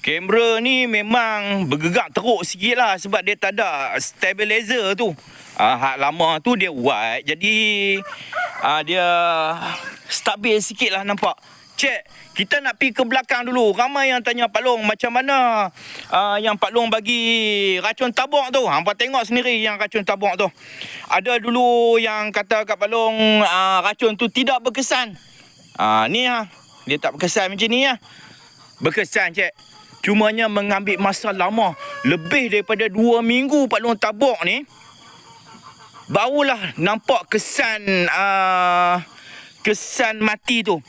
Kamera ni memang bergerak teruk sikit lah sebab dia tak ada stabilizer tu. Ah, hak lama tu dia white jadi ah, dia stabil sikit lah nampak. Cek, kita nak pergi ke belakang dulu. Ramai yang tanya Pak Long macam mana ah, yang Pak Long bagi racun tabuk tu. Hampa tengok sendiri yang racun tabuk tu. Ada dulu yang kata kat Pak Long ah, racun tu tidak berkesan. Ah, ni ha. Dia tak berkesan macam ni ya. Berkesan cek. Cumanya mengambil masa lama. Lebih daripada dua minggu Pak Long tabuk ni. Barulah nampak kesan uh, kesan mati tu.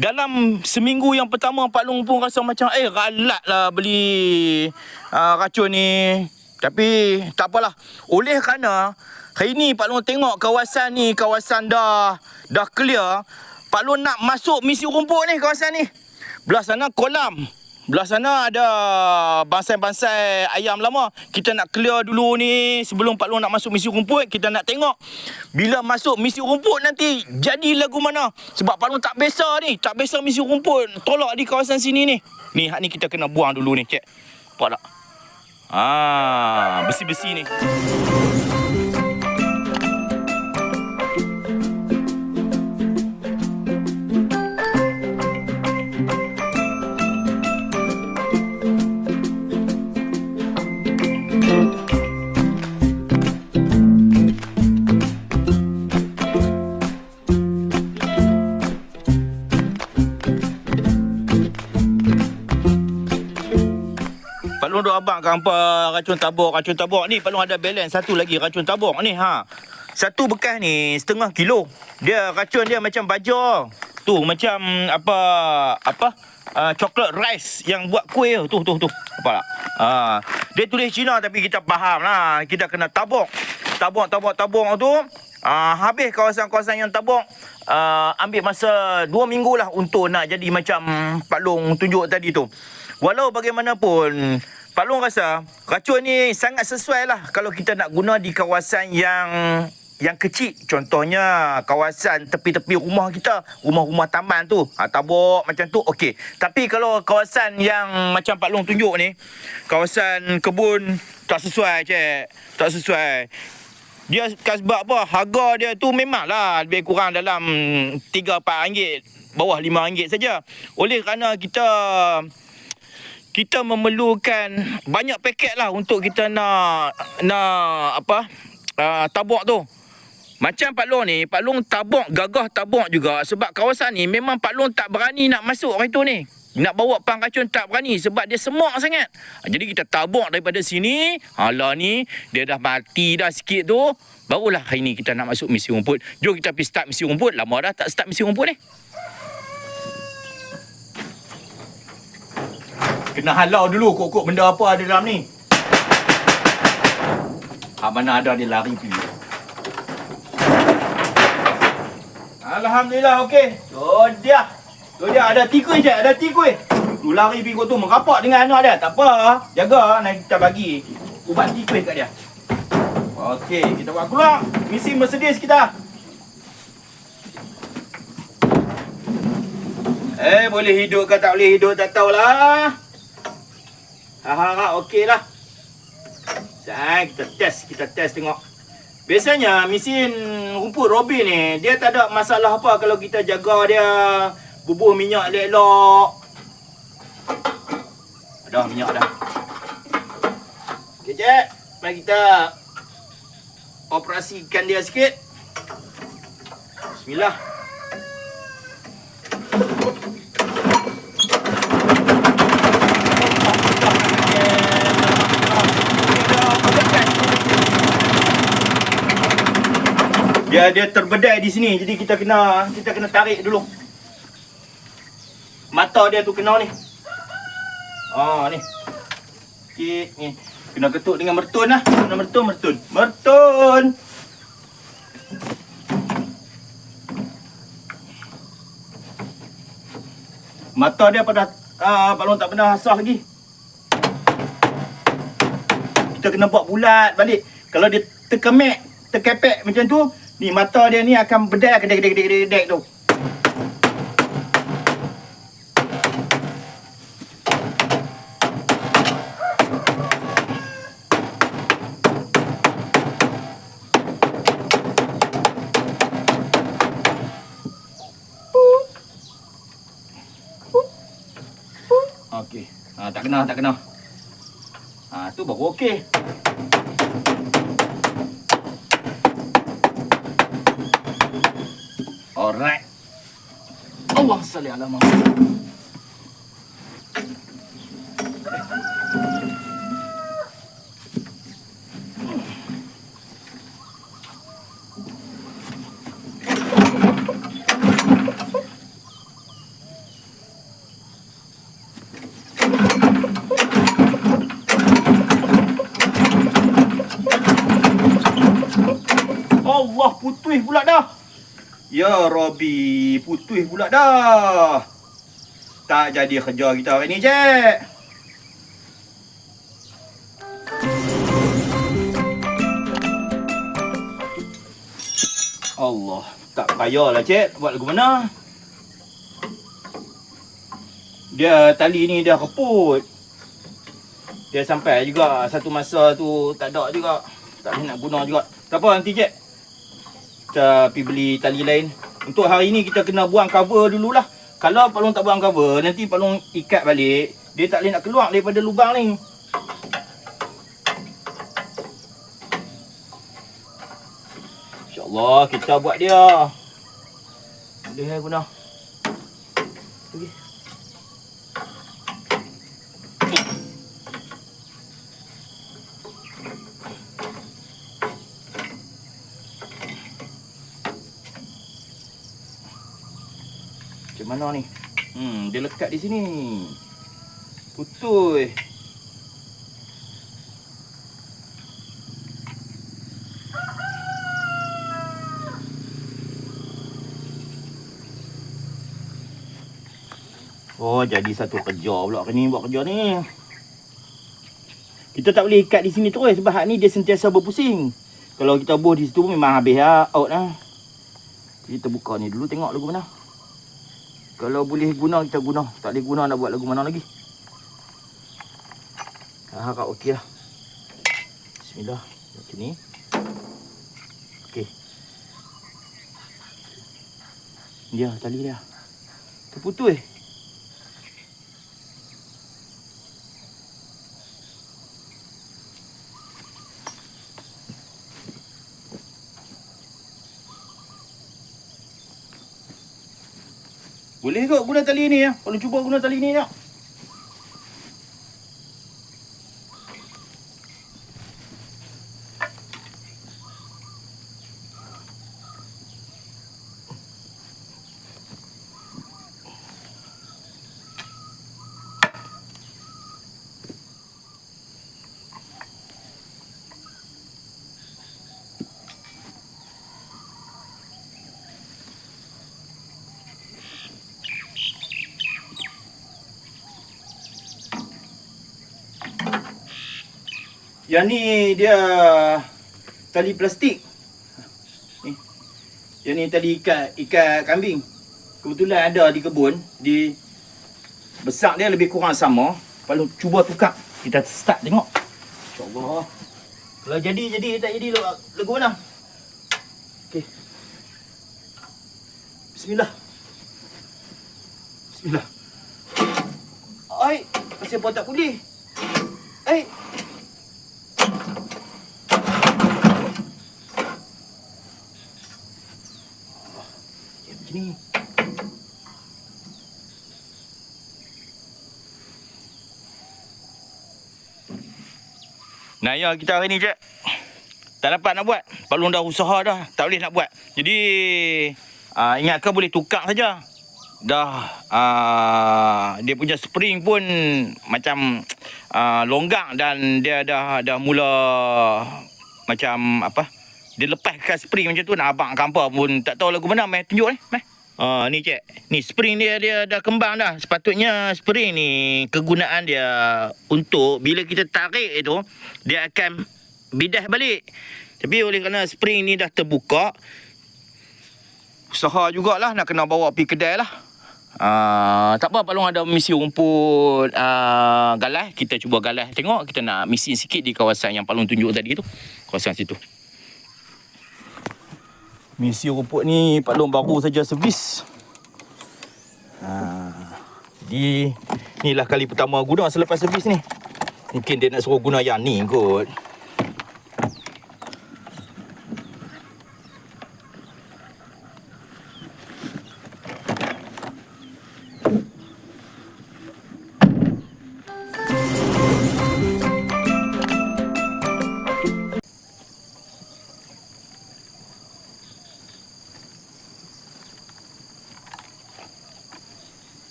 Dalam seminggu yang pertama Pak Long pun rasa macam eh ralat lah beli uh, racun ni. Tapi tak apalah. Oleh kerana hari ni Pak Long tengok kawasan ni kawasan dah dah clear. Pak Long nak masuk misi rumput ni kawasan ni. Belah sana kolam. Belah sana ada bansai-bansai ayam lama. Kita nak clear dulu ni sebelum Pak Long nak masuk misi rumput. Kita nak tengok bila masuk misi rumput nanti jadi lagu mana. Sebab Pak Long tak biasa ni. Tak biasa misi rumput. Tolak di kawasan sini ni. Ni hak ni kita kena buang dulu ni. Cek. Nampak tak? Ah, besi-besi ni. Hampa racun tabuk, racun tabuk. Ni Long ada balance satu lagi racun tabuk ni ha. Satu bekas ni setengah kilo. Dia racun dia macam baja. Tu macam apa apa uh, coklat rice yang buat kuih tu tu tu. Apa tak? Ha. Dia tulis Cina tapi kita faham lah. Kita kena tabuk. Tabuk tabuk tabuk tu uh, habis kawasan-kawasan yang tabuk uh, ambil masa dua minggu lah untuk nak jadi macam Pak Long tunjuk tadi tu. Walau bagaimanapun, Pak Long rasa racun ni sangat sesuai lah kalau kita nak guna di kawasan yang yang kecil. Contohnya kawasan tepi-tepi rumah kita, rumah-rumah taman tu. Ha, tabuk macam tu, okey. Tapi kalau kawasan yang macam Pak Long tunjuk ni, kawasan kebun tak sesuai, cik. Tak sesuai. Dia sebab apa? Harga dia tu memanglah lebih kurang dalam 3-4 ringgit. Bawah 5 ringgit saja. Oleh kerana kita kita memerlukan banyak paket lah untuk kita nak nak apa uh, tabuk tu. Macam Pak Long ni, Pak Long tabuk, gagah tabuk juga sebab kawasan ni memang Pak Long tak berani nak masuk hari tu ni. Nak bawa pang racun tak berani sebab dia semak sangat. Ha, Jadi kita tabuk daripada sini. Hala ni, dia dah mati dah sikit tu. Barulah hari ni kita nak masuk misi rumput. Jom kita pergi start misi rumput. Lama dah tak start misi rumput ni. Kena halau dulu kok-kok benda apa ada dalam ni. Ha, mana ada dia lari pergi. Alhamdulillah okey. Tu dia. Tu dia ada tikui je, ada tikui. Tu lari pergi tu merapak dengan anak dia. Tak apa. Jaga nanti kita bagi ubat tikui kat dia. Okey, kita buat keluar. Misi Mercedes kita. Eh, boleh hidup ke tak boleh hidup tak tahulah. Ha ha ha, okey lah. Sekejap, kita test, kita test tengok. Biasanya mesin rumput Robin ni dia tak ada masalah apa kalau kita jaga dia bubuh minyak elok-elok. Ada minyak dah. Okey, Cik. Mari kita operasikan dia sikit. Bismillah. Dia dia terbedai di sini. Jadi kita kena kita kena tarik dulu. Mata dia tu kena ni. Ah ni. Sikit ni. Kena ketuk dengan mertun lah. Kena mertun, mertun. Mertun. Mata dia pada ah Pak Long tak pernah asah lagi. Kita kena buat bulat balik. Kalau dia terkemek, terkepek macam tu, Ni mata dia ni akan bedak lah, kedek kedek kedek kedek tu. Okey. Ha, tak kena, tak kena. Ha, ah, tu baru okey. Alright. Allah salli ala Muhammad. Ya Rabbi, putus pula dah. Tak jadi kerja kita hari ni, Cik. Allah, tak payahlah, Cik. Buat lagu mana? Dia tali ni dah keput. Dia sampai juga satu masa tu tak ada juga. Tak nak guna juga. Tak apa nanti Cik. Kita pergi beli tali lain. Untuk hari ni kita kena buang cover dululah. Kalau Pak Long tak buang cover, nanti Pak Long ikat balik. Dia tak boleh nak keluar daripada lubang ni. InsyaAllah kita buat dia. Boleh guna. Mana ni? Hmm, dia lekat di sini. Putus. Oh, jadi satu kerja pula ni buat kerja ni. Kita tak boleh ikat di sini terus sebab hak ni dia sentiasa berpusing. Kalau kita buh di situ memang habis lah, out lah. Kita buka ni dulu tengok lagu mana. Kalau boleh guna kita guna. Tak boleh guna nak buat lagu mana lagi. Ah, harap okey lah. Bismillah. Macam ni. Okey. Dia tali dia. Terputus eh. Boleh kot guna tali ni ya. Kalau cuba guna tali ni tak? Yang ni dia tali plastik. Ni. Yang ni tali ikat ikat kambing. Kebetulan ada di kebun, di besar dia lebih kurang sama. Kalau cuba tukar, kita start tengok. Insya-Allah. Kalau jadi jadi tak jadi lagu, mana? Okey. Bismillah. Bismillah. Ai, pasal apa tak boleh? Ai, Nah, ya kita hari ni je. Tak dapat nak buat. Palung dah usaha dah. Tak boleh nak buat. Jadi, uh, ingatkan boleh tukar saja. Dah, uh, dia punya spring pun macam uh, longgang dan dia dah dah mula macam apa? Dia lepaskan spring macam tu nak abang kampa pun tak tahu lagu mana meh tunjuk ni meh. Ah ni cek. Ni spring dia dia dah kembang dah. Sepatutnya spring ni kegunaan dia untuk bila kita tarik itu dia akan bidah balik. Tapi oleh kerana spring ni dah terbuka usaha jugalah nak kena bawa pergi kedai lah. Uh, tak apa Pak Long ada misi rumput uh, galas kita cuba galas tengok kita nak misi sikit di kawasan yang Pak Long tunjuk tadi tu kawasan situ misi rumput ni Pak Long baru saja servis uh, Jadi inilah kali pertama guna selepas servis ni. Mungkin dia nak suruh guna yang ni kot.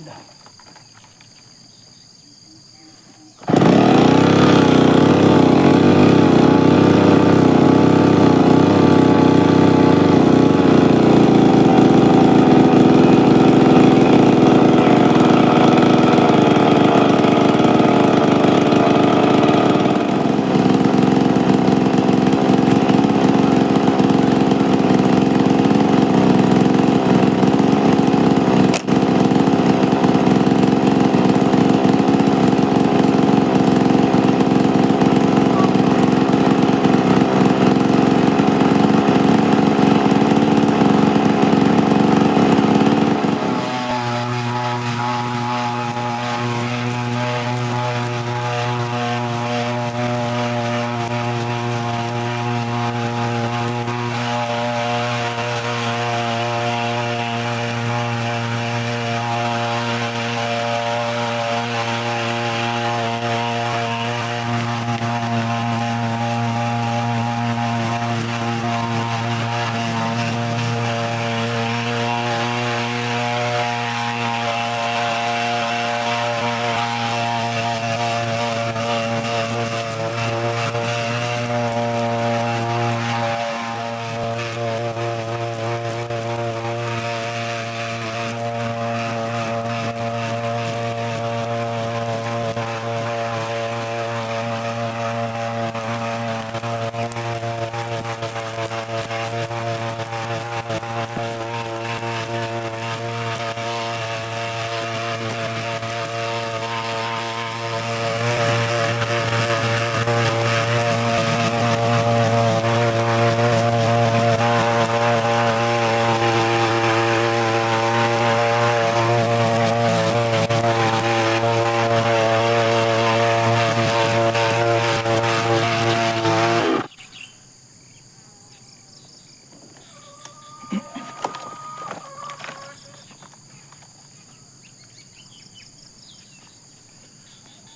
Bismillah.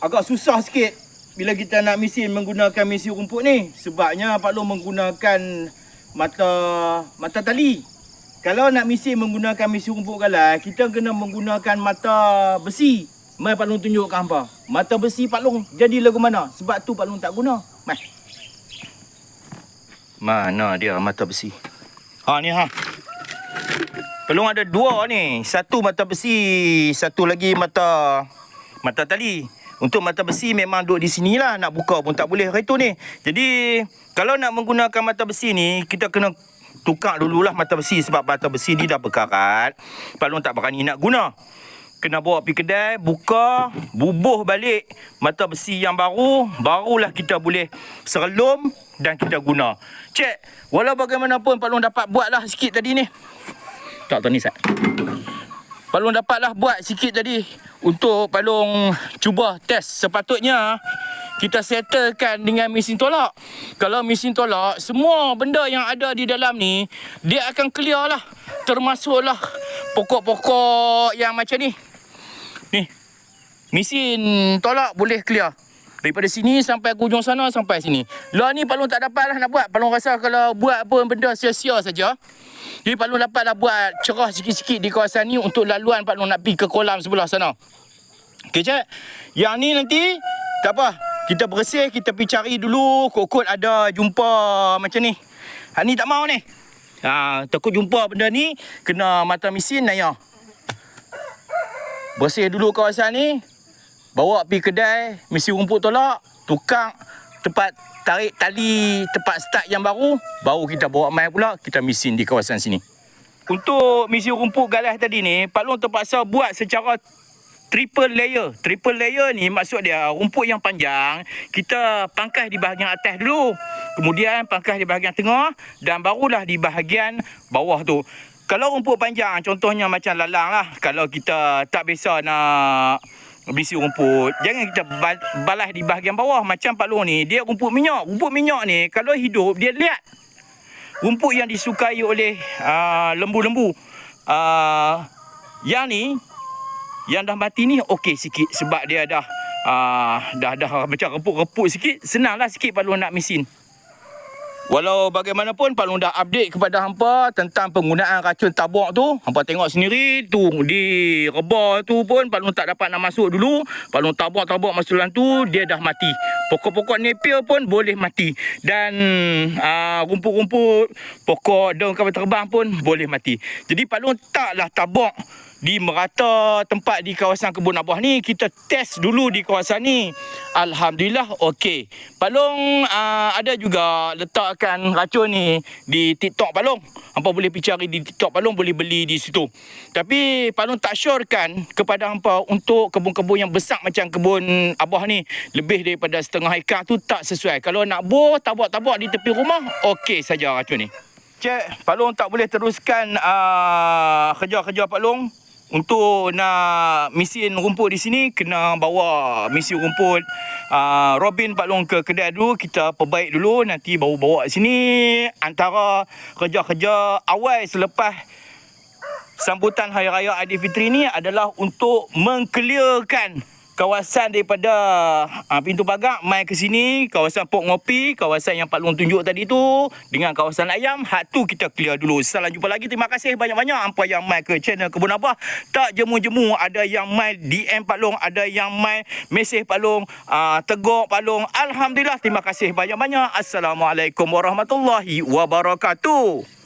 Agak susah sikit bila kita nak mesin menggunakan mesin rumput ni sebabnya Pak Long menggunakan mata mata tali. Kalau nak mesin menggunakan mesin rumput galai, kita kena menggunakan mata besi. Mai Pak Long tunjuk kat hampa. Mata besi Pak Long jadi lagu mana? Sebab tu Pak Long tak guna. Mai. Mana dia mata besi? Ha ni ha. Pelung ada dua ni. Satu mata besi, satu lagi mata mata tali. Untuk mata besi memang duduk di sini lah. Nak buka pun tak boleh tu ni. Jadi kalau nak menggunakan mata besi ni, kita kena tukar dululah mata besi. Sebab mata besi ni dah berkarat. Pak Long tak berani nak guna. Kena bawa pergi kedai, buka, bubuh balik mata besi yang baru. Barulah kita boleh serelum dan kita guna. Cik, walau bagaimanapun Pak Long dapat buatlah sikit tadi ni. Tak tahu ni Sat. Pak Long dapatlah buat sikit tadi untuk Pak Long cuba test. Sepatutnya kita settlekan dengan mesin tolak. Kalau mesin tolak, semua benda yang ada di dalam ni dia akan clear lah. Termasuklah pokok-pokok yang macam ni. Ni. Mesin tolak boleh clear. Daripada sini sampai ke ujung sana sampai sini. Lah ni Pak Long tak dapat lah nak buat. Pak Long rasa kalau buat apa benda sia-sia saja. Jadi Pak Long dapatlah buat cerah sikit-sikit di kawasan ni untuk laluan Pak Long nak pergi ke kolam sebelah sana. Okey, Cik. Yang ni nanti, tak apa. Kita bersih, kita pergi cari dulu. Kot-kot ada jumpa macam ni. Ha, ni tak mau ni. Ha, takut jumpa benda ni, kena mata mesin naya. Bersih dulu kawasan ni. Bawa pergi kedai, mesin rumput tolak. Tukang tempat tarik tali tempat start yang baru. Baru kita bawa mai pula, kita mesin di kawasan sini. Untuk mesin rumput galas tadi ni, Pak Long terpaksa buat secara triple layer. Triple layer ni maksud dia rumput yang panjang kita pangkas di bahagian atas dulu. Kemudian pangkas di bahagian tengah dan barulah di bahagian bawah tu. Kalau rumput panjang contohnya macam lalang lah. Kalau kita tak biasa nak bisi rumput. Jangan kita bal- balas di bahagian bawah macam Pak Long ni. Dia rumput minyak. Rumput minyak ni kalau hidup dia liat. Rumput yang disukai oleh uh, lembu-lembu. Uh, yang ni yang dah mati ni okey sikit sebab dia dah uh, dah dah macam reput-reput sikit senanglah sikit Pak Long nak mesin. Walau bagaimanapun Pak Long dah update kepada hampa tentang penggunaan racun tabuk tu. Hampa tengok sendiri tu di reba tu pun Pak Long tak dapat nak masuk dulu. Pak Long tabuk-tabuk masuk dalam tu dia dah mati. Pokok-pokok nepil pun boleh mati. Dan uh, rumput-rumput, pokok daun kapal terbang pun boleh mati. Jadi Pak Long taklah tabuk di merata tempat di kawasan kebun abah ni kita test dulu di kawasan ni. Alhamdulillah okey. Pak Long uh, ada juga letakkan racun ni di TikTok Pak Long hampa boleh pergi cari di TikTok Pak Long boleh beli di situ. Tapi Pak Long tak syorkan kepada hampa untuk kebun-kebun yang besar macam kebun abah ni. Lebih daripada setengah ekar tu tak sesuai. Kalau nak bor tabak-tabak di tepi rumah okey saja racun ni. Cik, Pak Long tak boleh teruskan uh, kerja-kerja Pak Long untuk nak mesin rumput di sini kena bawa mesin rumput uh, Robin Pak Long ke kedai dulu. Kita perbaik dulu. Nanti baru bawa sini. Antara kerja-kerja awal selepas sambutan Hari Raya Aidilfitri ni adalah untuk mengclearkan kawasan daripada uh, pintu pagar mai ke sini kawasan Pok Ngopi kawasan yang Pak Long tunjuk tadi tu dengan kawasan ayam hak tu kita clear dulu. Salam jumpa lagi terima kasih banyak-banyak. Hampa yang mai ke channel Kebun Abah tak jemu-jemu ada yang mai DM Pak Long ada yang mai mesej Pak Long uh, tegur Pak Long. Alhamdulillah terima kasih banyak-banyak. Assalamualaikum warahmatullahi wabarakatuh